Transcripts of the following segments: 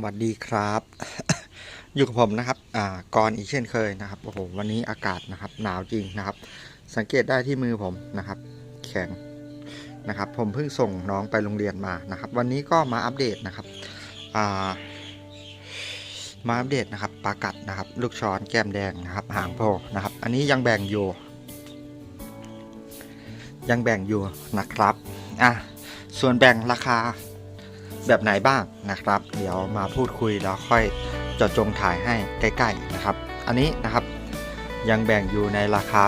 สวัสดีครับ อยู่กับผมนะครับ อ่าก่อนอีกเช่นเคยนะครับ โอ้โห วันนี้อากาศนะครับ หนาวจริงนะครับ สังเกตได้ที่มือผมนะครับ แข็งนะครับ ผมเพิ่งส่งน้องไปโรงเรียนมานะครับ วันนี้ก็มาอัปเดตนะครับ อ่า มาอัปเดตนะครับ ปลากัดนะครับ ลูกช้อนแก้มแดงนะครับ หางโพนะครับ อันนี้ยังแบ่งอยู่ ยังแบ่งอยู่นะครับ อะ ส่วนแบ่งราคา แบบไหนบ้างนะครับ เดี๋ยวมาพูดคุยแล้วค่อยจาะจงถ่ายให้ใกล้ๆนะครับ อันนี้นะครับยังแบ่งอยู่ในราคา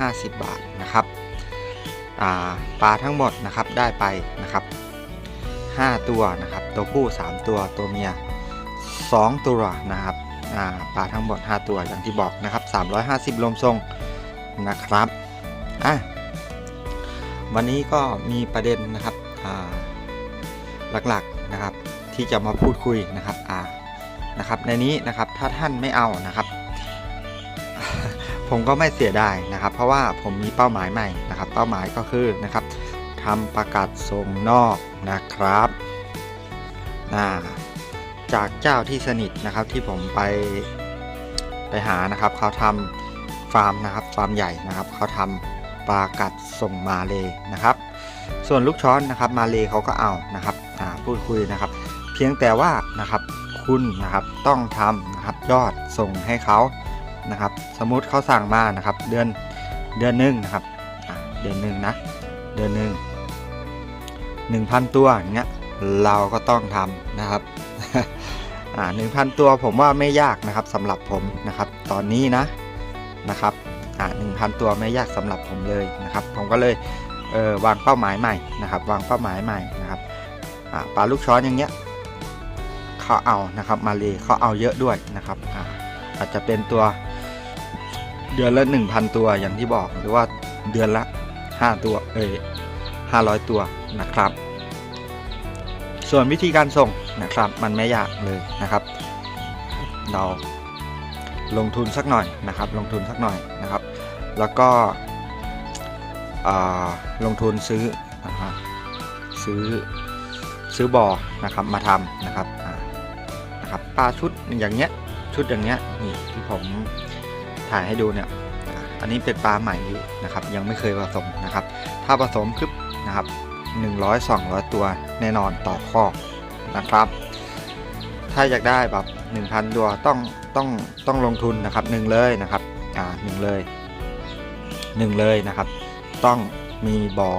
350 บาทนะครับปลาทั้งหมดนะครับได้ไปนะครับ 5 ตัวนะครับ ตัวผู้ 3 ตัวตัวเมีย 2 ตัวนะครับปลาทั้งหมด 5 ตัวอย่างที่บอกนะครับ 350รวมทรงนะครับอะวันนี้ก็มีประเด็นนะครับ หลักๆนะครับ ที่จะมาพูดคุยนะครับอ่านะครับ ในนี้นะครับถ้าท่านไม่เอานะครับ ผมก็ไม่เสียดายนะครับ เพราะว่าผมมีเป้าหมายใหม่นะครับ เป้าหมายก็คือนะครับทำประกาศส่งนอกนะครับอ่าจากเจ้าที่สนิทนะครับที่ผมไปไปหานะครับเขาทำฟาร์มนะครับฟาร์มใหญ่นะครับเขาทำปลากัดส่งมาเลยนะครับ ส่วนลูกช้อนนะครับมาเลเขาก็เอานะครับพูดคุยนะครับ เพียงแต่ว่านะครับคุณนะครับต้องทำนะครับยอดส่งให้เขานะครับ สมมุติเขาสั่งมานะครับ เดือนเดือนหนึ่งนะครับเดือนหนึ่งนะเดือนหนึ่งหนึ่งพันตัวอย่างเงี้ยเราก็ต้องทำนะครับหนึ่งพันตัวผมว่าไม่ยากนะครับสำหรับผมนะครับ ตอนนี้นะนะครับหนึ่งพันตัวไม่ยากสำหรับผมเลยนะครับ ผมก็เลย เออวางเป้าหมายใหม่นะครับ วางเป้าหมายใหม่นะครับปลาลูกช้อนอย่างเงี้ยเขาเอานะครับมาเลยเขาเอาเยอะด้วยนะครับอาอาจจะเป็นตัวเดือนละ 1,000 ตัวอย่างที่บอกหรือว่าเดือนละ 5 ตัวเออ500 ตัวนะครับ ส่วนวิธีการส่งนะครับมันไม่ยากเลยนะครับ เราลงทุนสักหน่อยนะครับ ลงทุนสักหน่อยนะครับ แล้วก็ ลงทุนซื้อนะฮะซื้อซื้อบ่อนะครับมาทำนะครับนะครับปลาชุดอย่างเงี้ยชุดอย่างเงี้ยนี่ที่ผมถ่ายให้ดูเนี่ยอันนี้เป็นปลาใหม่อยู่นะครับ ยังไม่เคยผสมนะครับ ถ้าผสมคือนะครับ100 200 ตัวแน่นอนต่อข้อนะครับ ถ้าอยากได้แบบ 1,000 ตัวต้องต้องต้องลงทุนนะครับหนึ่งเลยนะครับอ่าหนึ่งเลยหนึ่งเลยนะครับ ต้องมีบ่อ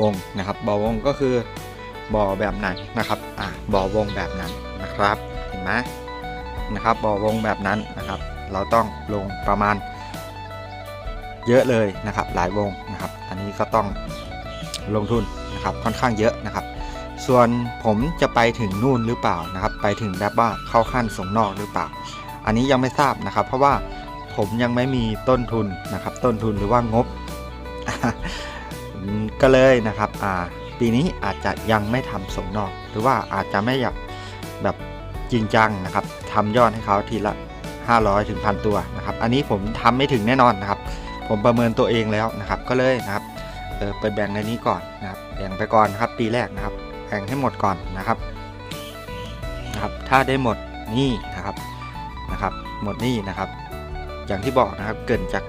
วงนะครับบ่อวงก็คือบ่อแบบไหนนะครับอ่าบ่อวงแบบนั้นนะครับเห็นไหมนะครับบ่อวงแบบนั้นนะครับ เราต้องลงประมาณ เยอะเลยนะครับหลายวงนะครับ อันนี้ก็ต้องลงทุนนะครับค่อนข้างเยอะนะครับ ส่วนผมจะไปถึงนู่นหรือเปล่านะครับ ไปถึงแบบว่าเข้าขั้นส่งนอกหรือเปล่า อันนี้ยังไม่ทราบนะครับ เพราะว่าผมยังไม่มีต้นทุนนะครับ ต้นทุนหรือว่างบ ก็เลยนะครับปีนี้อาจจะยังไม่ทำส่งนอก หรือว่าอาจจะไม่อยากแบบจริงจังนะครับทำยอดให้เขาทีละ 500ถึงพันตัวนะครับ อันนี้ผมทำไม่ถึงแน่นอนนะครับ ผมประเมินตัวเองแล้วนะครับ ก็เลยนะครับเออไปแบ่งในนี้ก่อนนะครับแบ่งไปก่อนครับปีแรกนะครับแบ่งให้หมดก่อนนะครับนะครับ ถ้าได้หมดนี่นะครับนะครับ หมดนี่นะครับ อย่างที่บอกนะครับเกินจาก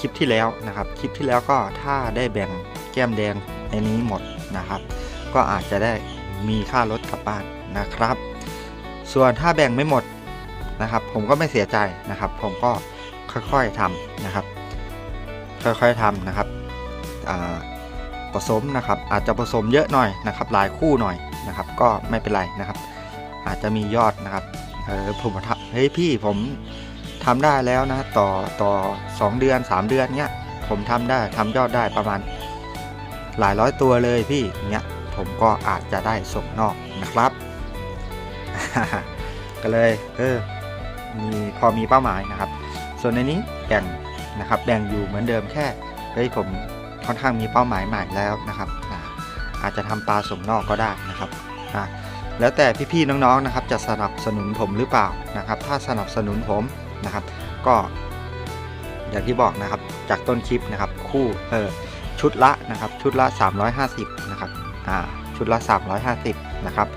คลิปที่แล้วนะครับ คลิปที่แล้วก็ถ้าได้แบ่งแก้มแดงในนี้หมดนะครับ ก็อาจจะได้มีค่ารถกลับบ้านนะครับ ส่วนถ้าแบ่งไม่หมดนะครับ ผมก็ไม่เสียใจนะครับ ผมก็ค่อยๆทำนะครับ ค่อยๆทำนะครับผสมนะครับ อาจจะผสมเยอะหน่อยนะครับ หลายคู่หน่อยนะครับ ก็ไม่เป็นไรนะครับ อาจจะมียอดนะครับเออผมเฮ้ยพี่ผม ทำได้แล้วนะต่อต่อ 2 เดือน 3 เดือนเนี้ยผมทำได้ทำยอดได้ประมาณหลายร้อยตัวเลยพี่เนี้ยผมก็อาจจะได้ส่งนอกนะครับ ก็เลยเออมีพอมีเป้าหมายนะครับ ส่วนในนี้แบ่งนะครับ แบ่งอยู่เหมือนเดิมแค่เฮ้ยผมค่อนข้างมีเป้าหมายใหม่แล้วนะครับอาจจะทำปลาส่งนอกก็ได้นะครับแล้วแต่พี่ๆน้องๆนะครับ จะสนับสนุนผมหรือเปล่านะครับ ถ้าสนับสนุนผม นะครับ ก็อย่างที่บอกนะครับจากต้นคลิปนะครับคู่เออชุดละนะครับชุดละ 350นะครับอ่าชุดละ 350นะครับ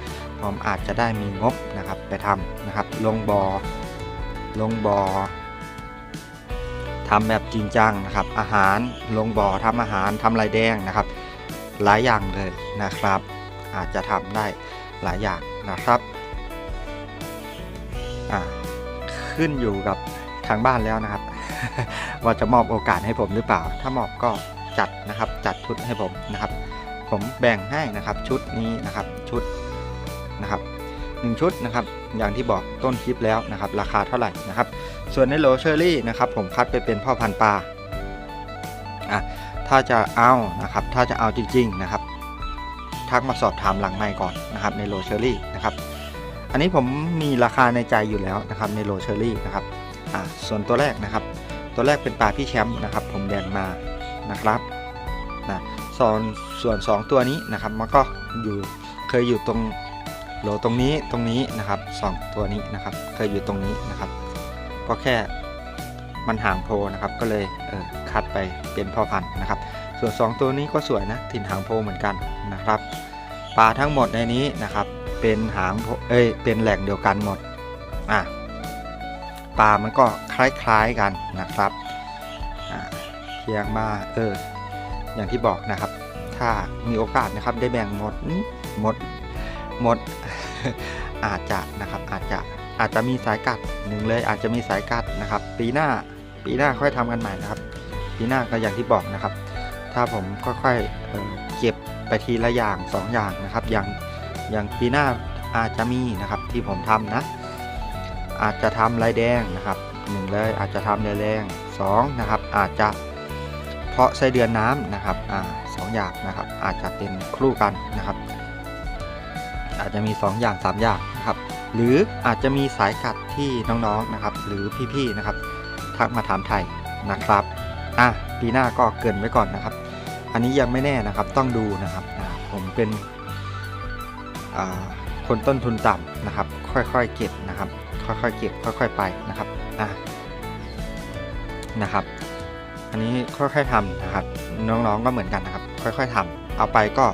ผมอาจจะได้มีงบนะครับไปทำนะครับลงบอลงบอทำแบบจริงจังนะครับ อาหารลงบ่อทำอาหารทำลายแดงนะครับ หลายอย่างเลยนะครับ อาจจะทำได้หลายอย่างนะครับอ่า ขึ้นอยู่กับทางบ้านแล้วนะครับ ว่าจะมอบโอกาสให้ผมหรือเปล่า ถ้ามอบก็จัดนะครับ จัดชุดให้ผมนะครับ ผมแบ่งให้นะครับชุดนี้นะครับชุดนะครับหนึ่งชุดนะครับอย่างที่บอกต้นคลิปแล้วนะครับ ราคาเท่าไหร่นะครับ ส่วนในโหลเชอรี่นะครับ ผมคัดไปเป็นพ่อพันธุ์ปลาอะถ้าจะเอานะครับ ถ้าจะเอาจริงๆนะครับ ทักมาสอบถามหลังไมค์ก่อนนะครับ ในโลเชอรี่นะครับ อันนี้ผมมีราคาในใจอยู่แล้วนะครับในโลเชอรี่นะครับอ่าส่วนตัวแรกนะครับ ตัวแรกเป็นปลาพี่แชมป์นะครับ ผมแบ่งมานะครับนะส่วนส่วน 2 ตัวนี้นะครับมันก็อยู่เคยอยู่ตรงโหลตรงนี้ตรงนี้นะครับสองตัวนี้นะครับ เคยอยู่ตรงนี้นะครับ ก็แค่มันห่างโพนะครับ ก็เลยเออคัดไปเป็นพ่อพันธุ์นะครับ ส่วน 2 ตัวนี้ก็สวยนะถิ่นหางโพเหมือนกันนะครับปลาทั้งหมดในนี้นะครับ เป็นหางเอ้ยเป็นแหล่งเดียวกันหมดอะปลามันก็คล้ายๆกันนะครับอะเพียงมาเอออย่างที่บอกนะครับ ถ้ามีโอกาสนะครับได้แบ่งหมดนี่หมดหมดอาจจะนะครับอาจจะอาจจะมีสายกัดหนึ่งเลยอาจจะมีสายกัดนะครับ ปีหน้าปีหน้าค่อยทำกันใหม่นะครับ ปีหน้าก็อย่างที่บอกนะครับ ถ้าผมค่อยๆเเก็บไปทีละอย่าง 2 อย่างนะครับ อย่าง อย่างปีหน้าอาจจะมีนะครับที่ผมทำนะ อาจจะทำลายแดงนะครับหนึ่งเลยอาจจะทำลายแดงสองนะครับอาจจะเพาะไส้เดือนน้ำนะครับอ่าสองอย่างนะครับอาจจะเป็นครู่กันนะครับ อาจจะมี 2 อย่าง 3 อย่างนะครับหรืออาจจะมีสายกัดที่น้องๆนะครับ หรือพี่ๆนะครับทักมาถามไทยนะครับอะปีหน้าก็เกินไว้ก่อนนะครับ อันนี้ยังไม่แน่นะครับต้องดูนะครับผมเป็น คนต้นทุนต่ำนะครับ ค่อยๆเก็บนะครับ ค่อยๆเก็บ ค่อย ๆ ไปนะครับอะนะครับ อันนี้ค่อยๆทำนะครับ น้องๆก็เหมือนกันนะครับ ค่อย ๆทำเอาไปก็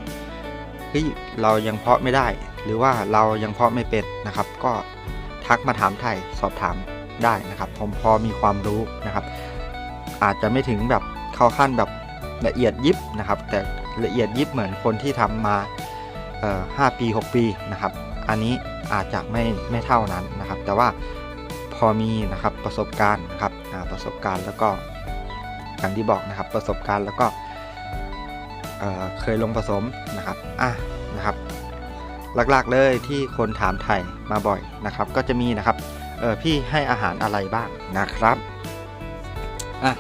เฮ้ยเรายังเพาะไม่ได้ หรือว่าเรายังเพาะไม่เป็นนะครับ ก็ทักมาถามไทยสอบถามได้นะครับ ผมพอมีความรู้นะครับ อาจจะไม่ถึงแบบเข้าขั้นแบบละเอียดยิบนะครับ แต่ละเอียดยิบเหมือนคนที่ทำมา เอ่อ5ปี 6 ปีนะครับ อันนี้อาจจะไม่ไม่เท่านั้นนะครับ แต่ว่าพอมีนะครับประสบการณ์นะครับประสบการณ์แล้วก็อย่างที่บอกนะครับประสบการณ์แล้วก็เเคยลงผสมนะครับอะนะครับ หลักๆเลยที่คนถามไทยมาบ่อยนะครับ ก็จะมีนะครับพี่ให้อาหารอะไรบ้างนะครับอะ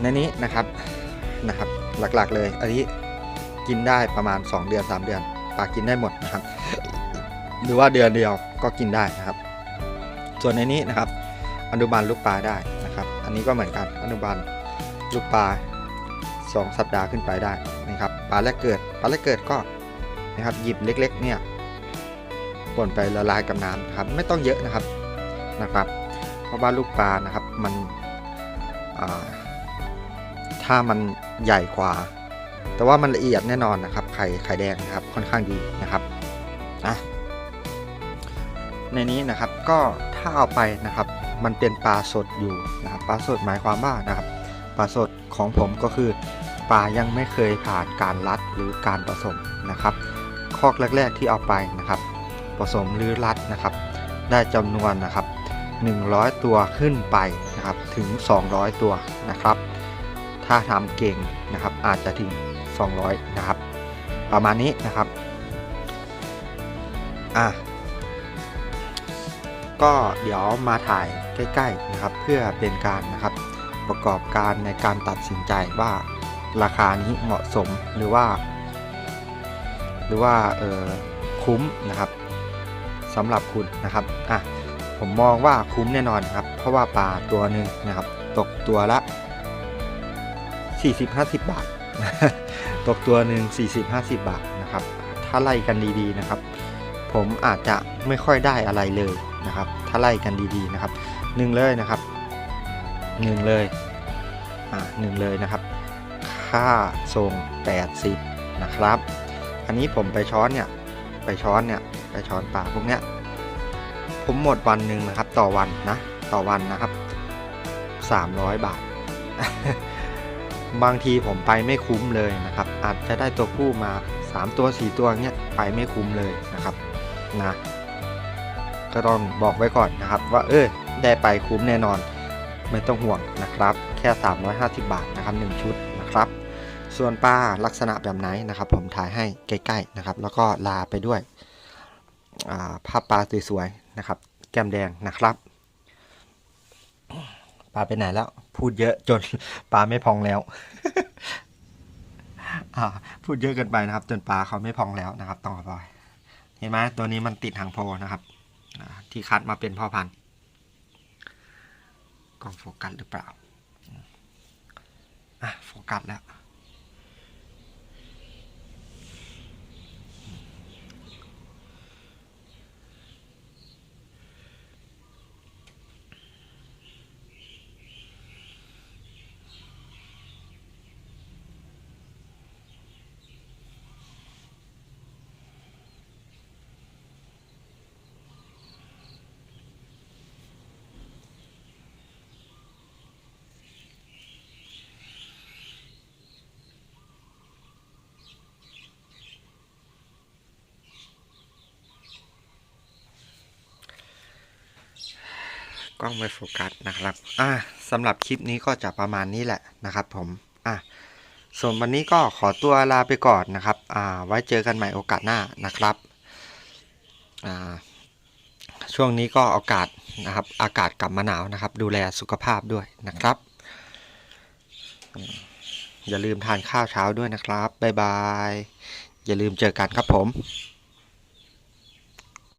ในนี้นะครับนะครับหลักๆเลยอันนี้ กินได้ประมาณ 2 เดือน 3 เดือนปลากินได้หมดนะครับ หรือว่าเดือนเดียวก็กินได้นะครับ ส่วนในนี้นะครับ อนุบาลลูกปลาได้นะครับ อันนี้ก็เหมือนกันอนุบาลลูกปลา 2 สัปดาห์ขึ้นไปได้นะครับปลาแรกเกิดปลาแรกเกิดก็นะครับหยิบเล็กๆเนี่ยป่นไปละลายกับน้ำนะครับไม่ต้องเยอะนะครับนะครับ เพราะว่าลูกปลานะครับมันถ้ามันใหญ่กว่า แต่ว่ามันละเอียดแน่นอนนะครับ ไข่ไข่แดงนะครับค่อนข้างดีนะครับอะในนี้นะครับก็ถ้าเอาไปนะครับ มันเป็นปลาสดอยู่นะครับปลาสดหมายความว่านะครับ ปลาสดของผมก็คือปลายังไม่เคยผ่านการรัดหรือการผสมนะครับ คอกแรก ๆที่เอาไปนะครับ ผสมหรือรัดนะครับ ได้จำนวนนะครับ 100 ตัวขึ้นไปนะครับถึง 200 ตัวนะครับ ถ้าทำเก่งนะครับอาจจะถึง 200 นะครับ ประมาณนี้นะครับ อะ ก็เดี๋ยวมาถ่ายใกล้ๆนะครับ เพื่อเป็นการนะครับประกอบการในการตัดสินใจว่าราคานี้เหมาะสมหรือว่า หรือว่าเออคุ้มนะครับสำหรับคุณนะครับอะผมมองว่าคุ้มแน่นอนครับ เพราะว่าปลาตัวหนึ่งนะครับ ตกตัวละ 40-50 บาท ตกตัวหนึ่ง40-50 บาทนะครับ ถ้าไล่กันดีๆนะครับ ผมอาจจะไม่ค่อยได้อะไรเลยนะครับ ถ้าไล่กันดีๆนะครับหนึ่งเลยนะครับหนึ่งเลยอ่าหนึ่งเลยนะครับ ค่าส่ง 80 นะครับ อันนี้ผมไปช้อนเนี่ย ไปช้อนเนี่ย ไปช้อนปลาพวกเนี้ย ผมหมดวันหนึ่งนะครับ ต่อวันนะ ต่อวันนะครับ 300 บาท บางทีผมไปไม่คุ้มเลยนะครับ อาจจะได้ตัวผู้มา 3 ตัว 4 ตัวเงี้ยไปไม่คุ้มเลยนะครับนะก็ต้องบอกไว้ก่อนนะครับ ว่าเออได้ไปคุ้มแน่นอน ไม่ต้องห่วงนะครับ แค่ 350 บาทนะครับ1ชุดนะครับ ส่วนปลาลักษณะแบบไหนนะครับ ผมถ่ายให้ใกล้ๆนะครับ แล้วก็ลาไปด้วยภาพปลาสวยๆนะครับ แก้มแดงนะครับปลาไปไหนแล้ว พูดเยอะจนปลาไม่พองแล้วพูดเยอะเกินไปนะครับ จนปลาเขาไม่พองแล้วนะครับต้องขอไปเห็นไหมตัวนี้มันติดหางโพนะครับที่คัดมาเป็นพ่อพันธุ์กล้องโฟกัสหรือเปล่าอะโฟกัสแล้ว กล้องไม่โฟกัสนะครับ อะสำหรับคลิปนี้ก็จะประมาณนี้แหละนะครับ ผม อะส่วนวันนี้ก็ขอตัวลาไปก่อนนะครับ อ่า ไว้เจอกันใหม่โอกาสหน้านะครับ อ่า ช่วงนี้ก็อากาศนะครับ อากาศกลับมาหนาวนะครับ ดูแลสุขภาพด้วยนะครับอืมอย่าลืมทานข้าวเช้าด้วยนะครับ บ๊ายบาย อย่าลืมเจอกันครับผม